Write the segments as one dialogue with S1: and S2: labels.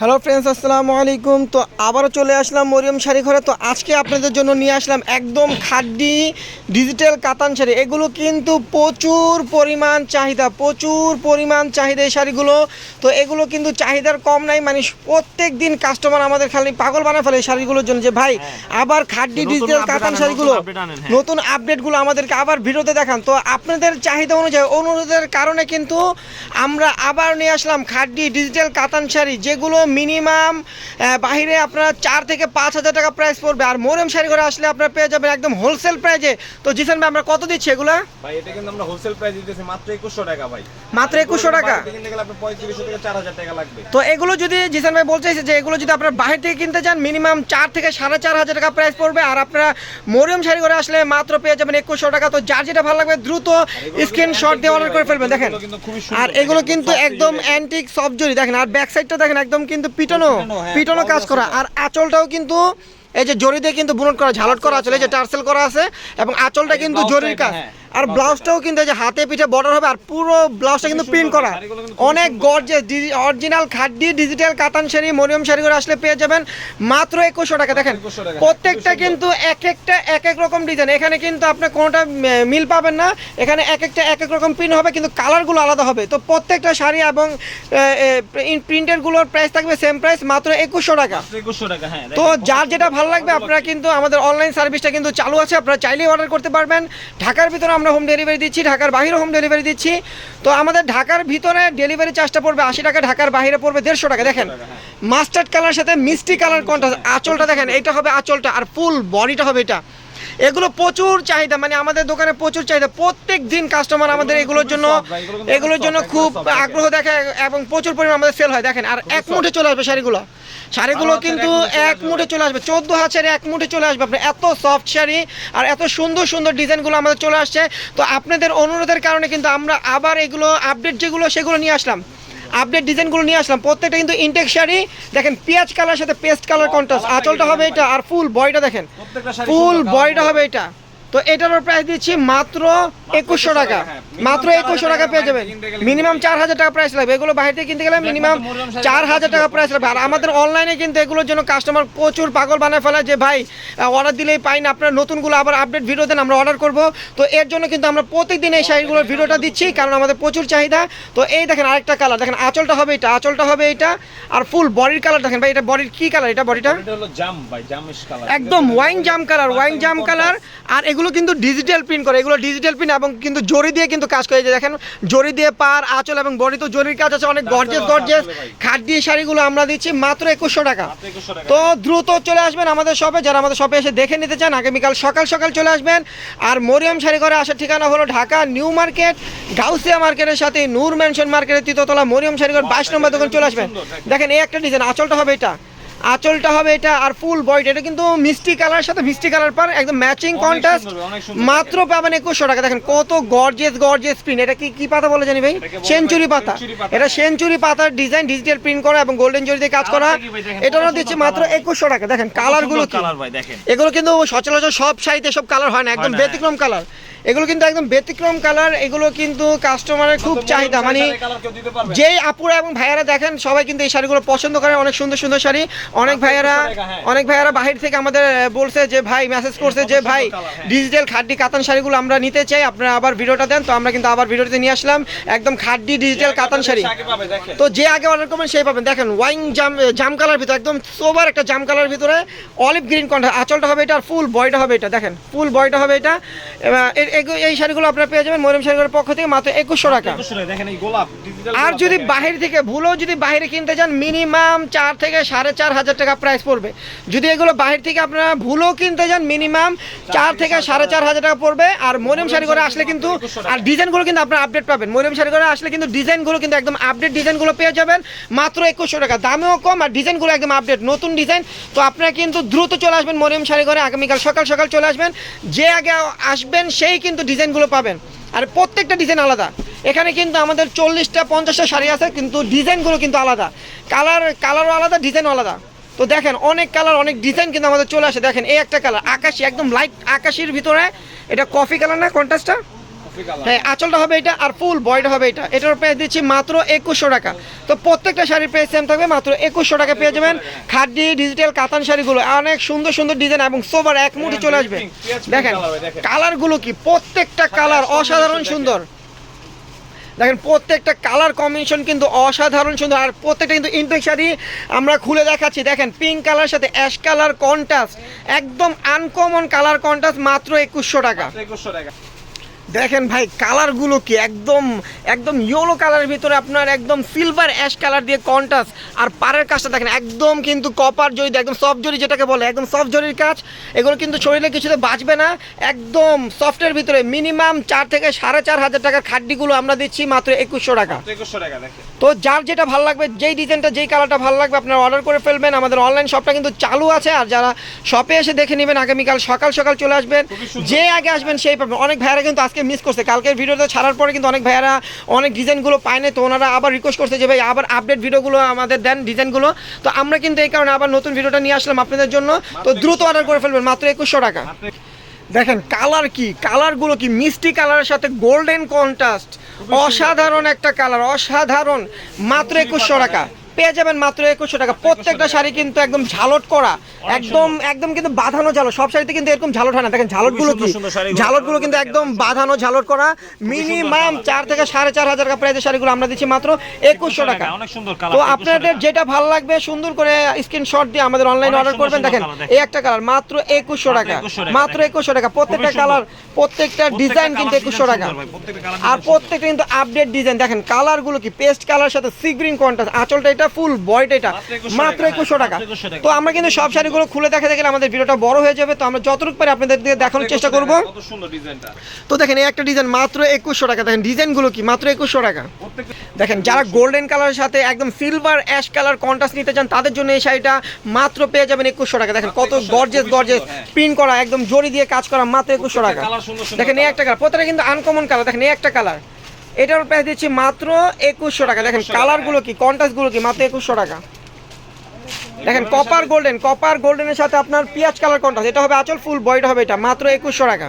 S1: Hello friends আসসালামু আলাইকুম। তো আবারও চলে আসলাম মরিয়ম শাড়ি ঘরে। তো আজকে আপনাদের জন্য নিয়ে আসলাম একদম খাড্ডি ডিজিটাল কাতান শাড়ি। এগুলো কিন্তু প্রচুর পরিমাণ চাহিদা প্রচুর পরিমাণ চাহিদা এই শাড়িগুলো। তো এগুলো কিন্তু চাহিদার কম নাই মানে প্রত্যেক দিন কাস্টমার আমাদের খালি পাগল বানায় ফেলে এই শাড়িগুলোর জন্য যে ভাই আবার খাড্ডি ডিজিটাল কাতান শাড়িগুলো।
S2: নতুন আনেন, হ্যাঁ।
S1: নতুন আপডেটগুলো আমাদেরকে আবার ভিডিওতে দেখান। তো আপনাদের চাহিদা অনুযায়ী অনুরোধের কারণে কিন্তু আমরা আবার নিয়ে আসলাম খাড্ডি ডিজিটাল কাতান শাড়ি যেগুলো মিনিমাম বাইরে আপনার চার থেকে পাঁচ হাজার টাকা প্রাইস পড়বে। আর মোরেম শাড়ি করে আসলে আপনারা পেয়ে যাবেন একদম হোলসেল প্রাইজে তো জিসান ভাই আমরা কত দিচ্ছি এগুলা?
S2: ভাই এটা কিন্তু আমরা হোলসেল প্রাইস দিতেছি মাত্র 2100 টাকা ভাই।
S1: মাত্র 2100 টাকা?
S2: কিনতে গেলে আপনার 3500 থেকে 4000 টাকা লাগবে।
S1: তো এগুলো যদি জিসান ভাই বলছে যে এগুলো যদি আপনারা বাইরে থেকে কিনতে চান মিনিমাম চার থেকে সাড়ে চার হাজার টাকা প্রাইস পড়বে। আর আপনারা মরিয়ম শাড়ি করে আসলে মাত্র পেয়ে যাবেন একুশশো টাকা। তো যার যেটা ভালো লাগবে দ্রুত স্ক্রিনশট দিয়ে অর্ডার করে ফেলবেন দেখেন। আর এগুলো কিন্তু একদম অ্যান্টিক সফট জরি দেখেন আর ব্যাক সাইডটা দেখেন একদম কিন্তু পিটানো
S2: পিটানো, হ্যাঁ,
S1: কাজ করা। আর আঁচলটাও কিন্তু এই যে জড়ি দিয়ে কিন্তু বুনট করা ঝালট করা আছে এই যে টার্সেল করা আছে এবং আঁচলটা কিন্তু জরির কাজ।
S2: হ্যাঁ,
S1: আর ব্লাউজটাও কিন্তু এই যে হাতে পিঠে বর্ডার হবে আর পুরো ব্লাউজটা কিন্তু প্রিন্ট করা।
S2: শাড়িগুলো
S1: অনেক। গর্জেস অরিজিনাল খাড্ডি ডিজিটাল কাতান শাড়ি মরিয়ম শাড়ি করে আসলে পেয়ে যাবেন মাত্র একুশশো টাকা। দেখেন প্রত্যেকটা কিন্তু এক একটা এক এক রকম ডিজাইন এখানে কিন্তু আপনি কোনোটা মিল পাবেন না। এখানে এক একটা এক এক রকম প্রিন্ট হবে কিন্তু কালারগুলো আলাদা হবে। তো প্রত্যেকটা শাড়ি এবং প্রিন্টেরগুলোর প্রাইস থাকবে সেম প্রাইস মাত্র একুশশো টাকা।
S2: 2100 টাকা হ্যাঁ
S1: তো যার যেটা ভালো লাগবে আপনারা কিন্তু আমাদের অনলাইন সার্ভিসটা কিন্তু চালু আছে আপনারা চাইলেই অর্ডার করতে পারবেন। ঢাকার ভিতরে আমরা হোম ডেলিভারি দিচ্ছি, ঢাকার বাইরে হোম ডেলিভারি দিচ্ছি। তো আমাদের ঢাকার ভিতরে ডেলিভারি চার্জটা পড়বে আশি টাকা, ঢাকার বাইরে পড়বে দেড়শো টাকা। দেখেন মাস্টার্ড কালার সাথে মিষ্টি কালার কন্ট্রাস্ট আঁচলটা দেখেন এটা হবে আঁচলটা, আর ফুল বডিটা হবে এটা। এগুলো প্রচুর চাহিদা মানে আমাদের দোকানে প্রচুর চাহিদা। প্রত্যেক দিন কাস্টমার আমাদের এগুলোর জন্য এগুলোর জন্য খুব আগ্রহ দেখে এবং প্রচুর পরিমাণ আমাদের সেল হয়। দেখেন আর এক মুঠে চলে আসবে শাড়িগুলো। শাড়িগুলো কিন্তু
S2: এক মুঠে চলে
S1: আসবে। চোদ্দ হাজারে এক মুঠে চলে আসবে আপনার। এত সফট শাড়ি আর এত সুন্দর সুন্দর ডিজাইনগুলো আমাদের চলে আসছে। তো আপনাদের অনুরোধের কারণে কিন্তু আমরা আবার এগুলো আপডেট যেগুলো সেগুলো নিয়ে আসলাম। আপডেট ডিজাইনগুলো নিয়ে আসলাম। প্রত্যেকটা কিন্তু ইনটেক শাড়ি দেখেন পেঁয়াজ কালার সাথে পেস্ট কালার কন্ট্রাস্ট আচলটা হবে এটা আর ফুল বয়টা দেখেন। ফুল বয়টা হবে এটা। তো এটারও প্রাইস দিচ্ছি মাত্র একুশশো টাকা।
S2: হ্যাঁ।
S1: মাত্র একুশশো টাকা পেয়ে যাবেন। মিনিমাম চার হাজার টাকা প্রাইস লাগবে। এগুলো বাইরে থেকে কিনতে গেলে মিনিমাম চার হাজার টাকা প্রাইস লাগবে। আর আমাদের অনলাইনে কিন্তু এগুলোর জন্য কাস্টমার প্রচুর পাগল বানায় ফেলে যে ভাই অর্ডার দিলেই পাই না। আপনার নতুনগুলো আবার আপডেট ভিডিও দেন আমরা অর্ডার করব। তো এর জন্য কিন্তু আমরা প্রত্যেকদিন এই শাড়িগুলোর ভিডিওটা দিচ্ছি কারণ আমাদের প্রচুর চাহিদা। তো এই দেখেন আরেকটা কালার দেখেন আঁচলটা হবে এটা আঁচলটা হবে এটা আর ফুল বডির কালার দেখেন ভাই এটা বডির কি কালার এটা বডিটা একদম ওয়াইন জাম কালার ওয়াইন জাম কালার আর এগুলো কিন্তু ডিজিটাল প্রিন্ট করে এগুলো ডিজিটাল প্রিন্ট এবং কিন্তু জরি দিয়ে কিন্তু কাজ করে। দেখেন জরি দিয়ে পার আঁচল এবং বডি তো জরির কাজ আছে অনেক গর্জেস গর্জেস
S2: ভাই।
S1: খাদ্যি শাড়িগুলো আমরা দিচ্ছি মাত্র একুশশো টাকা।
S2: মাত্র 2100 টাকা।
S1: তো দ্রুত চলে আসবেন আমাদের শপে যারা আমাদের শপে এসে দেখে নিতে চান আগামীকাল সকাল সকাল চলে আসবেন। আর মরিয়ম শাড়ি ঘরে আসার ঠিকানা হলো ঢাকা নিউ মার্কেট গাউসিয়া মার্কেটের সাথে নূর ম্যানশন মার্কেটের তৃতীয়তলা মরিয়াম শাড়ি ঘর বাইশ নম্বর দোকান চলে আসবেন। দেখেন। এই একটা ডিজাইন আঁচলটা হবে এটা। আঁচলটা হবে এটা আর ফুল বয়টা এটা কিন্তু মিষ্টি কালার সাথে মিষ্টি কালার পার একদম ম্যাচিং কন্ট্রাস্ট মাত্র পাবেন একুশশো টাকা। দেখেন কত গর্জেস গর্জেস প্রিন্ট এটা কি কি পাতা বলে জানি ভাই? সেঞ্চুরি পাতা। এটা
S2: হ্যাঁ।
S1: সেঞ্চুরি পাতার ডিজাইন ডিজিটাল প্রিন্ট করা এবং গোল্ডেন জরি দিয়ে কাজ করা।
S2: দেখেন,
S1: এটারও দিচ্ছি মাত্র। একুশশো টাকা। দেখেন কালারগুলো কি?
S2: কালার ভাই দেখেন।
S1: এগুলো কিন্তু সচরাচর সব সাইতে সব কালার হয় না একদম ব্যতিক্রম কালার এগুলো কিন্তু একদম ব্যতিক্রম কালার এগুলো কিন্তু কাস্টমারের খুব চাহিদা। মানে যেই আপুরা এবং ভাইয়ারা দেখেন সবাই কিন্তু এই শাড়িগুলো পছন্দ করেন অনেক সুন্দর সুন্দর শাড়ি। অনেক
S2: মাত্র
S1: ভাইয়ারা
S2: 100 টাকা, হ্যাঁ।
S1: অনেক ভাইয়ারা বাহির থেকে আমাদের বলছে যে ভাই মেসেজ করছে যে ভাই
S2: colour, হ্যাঁ।
S1: ডিজিটাল খাড্ডি কাতান শাড়িগুলো আমরা নিতে চাই। আপনারা আবার ভিডিওটা দেন। তো আমরা কিন্তু আবার ভিডিওতে নিয়ে আসলাম। একদম খাড্ডি ডিজিটাল কাতান শাড়ি। তো যে আগে অর্ডার করবেন সেই পাবেন। দেখেন ওয়াইন জাম জাম কালার ভিতরে একদম সোবার একটা জাম কালার ভিতরে অলিভ গ্রিন কন্ঠা আঁচলটা হবে এটা আর ফুল বয়টা হবে এটা। দেখেন ফুল বয়টা হবে এটা। এই শাড়িগুলো আপনারা পেয়ে যাবেন মরিম শাড়িগুলোর পক্ষ থেকে মাত্র একুশশো টাকা।
S2: দেখেন এই গোলাপ
S1: আর যদি বাহির থেকে ভুলেও যদি বাইরে কিনতে যান মিনিমাম চার থেকে সাড়ে চার হাজার টাকা প্রাইস পড়বে। যদি এগুলো বাহির থেকে আপনারা ভুলেও কিনতে যান মিনিমাম চার থেকে সাড়ে চার হাজার টাকা পড়বে। আর মরিয়ম শাড়ি করে আসলে কিন্তু আর ডিজাইনগুলো কিন্তু আপনারা আপডেট পাবেন। মরিয়ম শাড়ি করে আসলে কিন্তু ডিজাইনগুলো কিন্তু একদম আপডেট ডিজাইনগুলো পেয়ে যাবেন। মাত্র একুশশো টাকা। দামেও কম আর ডিজাইনগুলো একদম আপডেট নতুন ডিজাইন। তো আপনারা কিন্তু দ্রুত চলে আসবেন মরিয়ম শাড়ি করে আগামীকাল সকাল সকাল চলে আসবেন। যে আগে আসবেন সেই কিন্তু ডিজাইনগুলো পাবেন। আর প্রত্যেকটা ডিজাইন আলাদা। এখানে কিন্তু আমাদের চল্লিশটা পঞ্চাশটা শাড়ি আছে কিন্তু ডিজাইনগুলো কিন্তু আলাদা। কালার কালারও আলাদা ডিজাইনও আলাদা। তো দেখেন অনেক কালার অনেক ডিজাইন কিন্তু আমাদের চলে আসে। দেখেন এই একটা কালার আকাশি একদম লাইট আকাশির ভিতরে। এটা কফি কালার না কন্ট্রাস্টটা হ্যাঁ আঁচলটা হবে এটা আর ফুল বয়টা হবে এটা। এটার প্রাইস দিচ্ছি মাত্র একুশশো টাকা। তো প্রত্যেকটা শাড়ির প্রাইস সেম থাকবে মাত্র একুশশো টাকা পেয়ে যাবেন। খাদ্যি ডিজিটাল কাতান শাড়িগুলো অনেক সুন্দর সুন্দর ডিজাইন এবং সোবার এক মুঠে চলে আসবে। দেখেন। কালারগুলো কি? প্রত্যেকটা কালার অসাধারণ সুন্দর। দেখেন, প্রত্যেকটা কালার কম্বিনেশন কিন্তু অসাধারণ সুন্দর, আর প্রত্যেকটা কিন্তু ইনটেক শাড়ি আমরা খুলে দেখাচ্ছি। দেখেন পিঙ্ক কালার সাথে অ্যাশ কালার কন্ট্রাস্ট একদম আনকমন কালার কন্ট্রাস্ট মাত্র একুশশো টাকা।
S2: একুশশো টাকা।
S1: দেখেন ভাই কালারগুলো কি একদম একদম ইয়েলো কালারের ভিতরে আপনার একদম সিলভার অ্যাশ কালার দিয়ে কন্টাস আর পাড়ের কাজটা দেখেন একদম কিন্তু কপার জড়ি একদম সফট জড়ি যেটাকে বলে একদম সফট জড়ির কাজ। এগুলো কিন্তু শরীরে কিছুতে বাঁচবে না একদম সফটের ভিতরে মিনিমাম চার থেকে সাড়ে চার হাজার টাকার খাড্ডিগুলো আমরা দিচ্ছি মাত্র একুশশো টাকা।
S2: একুশশো টাকা দেখেন।
S1: তো যার যেটা ভালো লাগবে যেই ডিজাইনটা যেই কালারটা ভালো লাগবে আপনারা অর্ডার করে ফেলবেন। আমাদের অনলাইন শপটা কিন্তু চালু আছে আর যারা শপে এসে দেখে নেবেন আগামীকাল সকাল সকাল চলে আসবেন। যে আগে আসবেন সেই পাবেন। অনেক ভাইয়ারা কিন্তু আজকে মিস করছে। কালকের ভিডিওটা ছাড়ার পরে কিন্তু অনেক ভাইয়ারা অনেক ডিজাইনগুলো পায় না তো ওনারা আবার রিকোয়েস্ট করছে যে ভাই আবার আপডেট ভিডিওগুলো আমাদের দেন ডিজাইনগুলো। তো আমরা কিন্তু এই কারণে আবার নতুন ভিডিওটা নিয়ে আসলাম আপনাদের জন্য। তো দ্রুত অর্ডার করে ফেলবেন মাত্র একুশশো টাকা। দেখেন কালার কি? কালারগুলো কি? মিষ্টি কালারের সাথে গোল্ডেন কন্ট্রাস্ট অসাধারণ একটা কালার অসাধারণ। মাত্র একুশশো টাকা। পেয়ে যাবেন মাত্র একুশশো টাকা। প্রত্যেকটা শাড়ি কিন্তু একদম ঝালট করা একদম একদম কিন্তু বাঁধানো ঝালট সব শাড়িতে কিন্তু এরকম ঝালট হয় না। দেখেন ঝালটগুলো কি? ঝালটগুলো কিন্তু একদম বাঁধানো ঝালট করা। মিনিমাম চার থেকে সাড়ে চার হাজার টাকা প্রাইসের শাড়িগুলো আমরা দিচ্ছি মাত্র একুশশো টাকা
S2: অনেক সুন্দর
S1: তো আপনাদের যেটা ভালো লাগবে সুন্দর করে স্ক্রিনশট দিয়ে আমাদের অনলাইনে অর্ডার করবেন। দেখেন এই একটা কালার মাত্র একুশশো টাকা। মাত্র একুশশো টাকা। প্রত্যেকটা কালার প্রত্যেকটা ডিজাইন কিন্তু একুশশো টাকা। আর প্রত্যেকটা কিন্তু আপডেট ডিজাইন দেখেন কালারগুলো কি? পেস্ট কালার সাথে সি গ্রিন কন্ট্রাস্ট আঁচলটা এটা ফুল বয়টা এটা।
S2: মাত্র 2100 টাকা,
S1: একুশশো টাকা।
S2: মাত্র 2100 টাকা।
S1: তো আমরা কিন্তু সব শাড়িগুলো খুলে দেখা দেখলে আমাদের ভিডিওটা বড় হয়ে যাবে। তো আমরা যতটুকু পারি আপনাদের দিয়ে দেখানোর চেষ্টা করব। তো দেখেন এই একটা ডিজাইন মাত্র একুশশো টাকা। দেখেন ডিজাইনগুলো কি? মাত্র একুশশো টাকা। দেখেন যারা গোল্ডেন কালারের সাথে একদম সিলভার অ্যাশ কালার কন্ট্রাস্ট নিতে চান তাদের জন্য এই শাড়িটা মাত্র পেয়ে যাবেন একুশশো টাকা। দেখেন কত
S2: 2100
S1: গর্জেস গর্জেস
S2: হ্যাঁ।
S1: প্রিন্ট করা একদম জড়ি দিয়ে কাজ করা মাত্র একুশশো টাকা। দেখেন এই একটা কালার প্রত্যেকটা কিন্তু আনকমন কালার দেখেন এই একটা কালার এটার প্রাইস দিচ্ছি মাত্র একুশশো টাকা। দেখেন
S2: 2100 টাকা,
S1: কালারগুলো কি কন্ট্রাস্টগুলো কি মাত্র একুশশো টাকা। দেখেন কপার গোল্ডেন কপার গোল্ডেনের সাথে আপনার পিঁয়াজ কালার কন্ট্রাস্ট এটা হবে আচল ফুল বয়টা হবে এটা মাত্র একুশশো টাকা।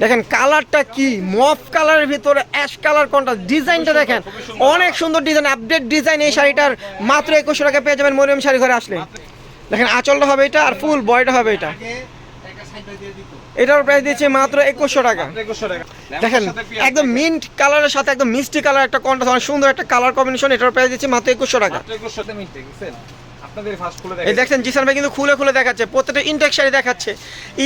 S1: দেখেন কালারটা কি মফ কালারের ভিতরে অ্যাশ কালার কন্ট্রাস্ট ডিজাইনটা দেখেন অনেক সুন্দর ডিজাইন আপডেট ডিজাইন এই শাড়িটার মাত্র একুশশো টাকা পেয়ে যাবেন মরিয়ম শাড়ি ঘরে আসলে। দেখেন আঁচলটা হবে এটা আর ফুল বয়টা হবে এটা। এটার প্রাইস দিচ্ছে মাত্র একুশশো টাকা।
S2: মাত্র 2100 টাকা।
S1: দেখেন একদম মিন্ট কালারের সাথে একদম মিষ্টি কালার একটা কন্ট্রাস্ট অনেক সুন্দর একটা কালার কম্বিনেশন এটার প্রাইস দিচ্ছে মাত্র একুশশো টাকা।
S2: মাত্র 2100 তে মিনিটে গেছেন আপনাদের ফার্স্ট খুলে
S1: এই দেখছেন জিসান ভাই কিন্তু খুলে খুলে দেখাচ্ছে প্রত্যেকটা ইনটেক শাড়ি দেখাচ্ছে।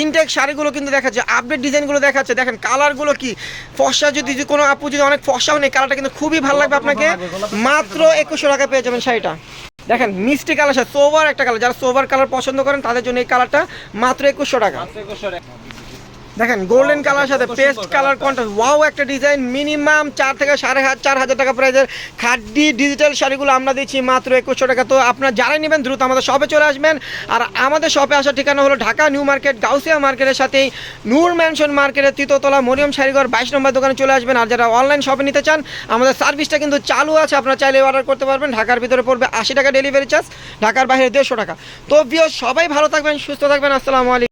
S1: ইনটেক শাড়িগুলো কিন্তু দেখাচ্ছে আপডেট ডিজাইনগুলো দেখাচ্ছে। দেখেন কালারগুলো কি? ফর্সা যদি কোনো আপু যদি অনেক হয় কালারটা কিন্তু খুবই ভালো লাগবে আপনাকে। মাত্র একুশশো টাকা পেয়ে যাবেন শাড়িটা। দেখেন, মিষ্টি কালার সোভার একটা কালার যারা সোভার কালার পছন্দ করেন, তাদের জন্য এই কালারটা মাত্র একুশশো টাকা।
S2: মাত্র 2100 টাকা।
S1: দেখেন গোল্ডেন কালার সাথে পেস্ট কালার। কন্ট্রাস্ট ওয়াও একটা ডিজাইন মিনিমাম চার থেকে সাড়ে হাজার চার হাজার টাকা প্রাইজের খাদ্যি ডিজিটাল শাড়িগুলো আমরা দিচ্ছি মাত্র একুশশো টাকা। তো আপনারা যারাই নেবেন দ্রুত আমাদের শপে চলে আসবেন। আর আমাদের শপে আসার ঠিকানা হলো ঢাকা নিউ মার্কেট গাউসিয়া মার্কেটের সাথেই নূর ম্যানশন মার্কেটের তৃতীয়তলা মরিয়ম শাড়িঘর বাইশ নম্বর দোকানে চলে আসবেন। আর যারা অনলাইন শপে নিতে চান আমাদের সার্ভিসটা কিন্তু চালু আছে। আপনারা চাইলে অর্ডার করতে পারবেন। ঢাকার ভিতরে পড়বে আশি টাকা ডেলিভারি চার্জ ঢাকার বাইরে দেড়শো টাকা। তো বিয় সবাই ভালো থাকবেন সুস্থ থাকবেন। আসসালামু আলাইকুম।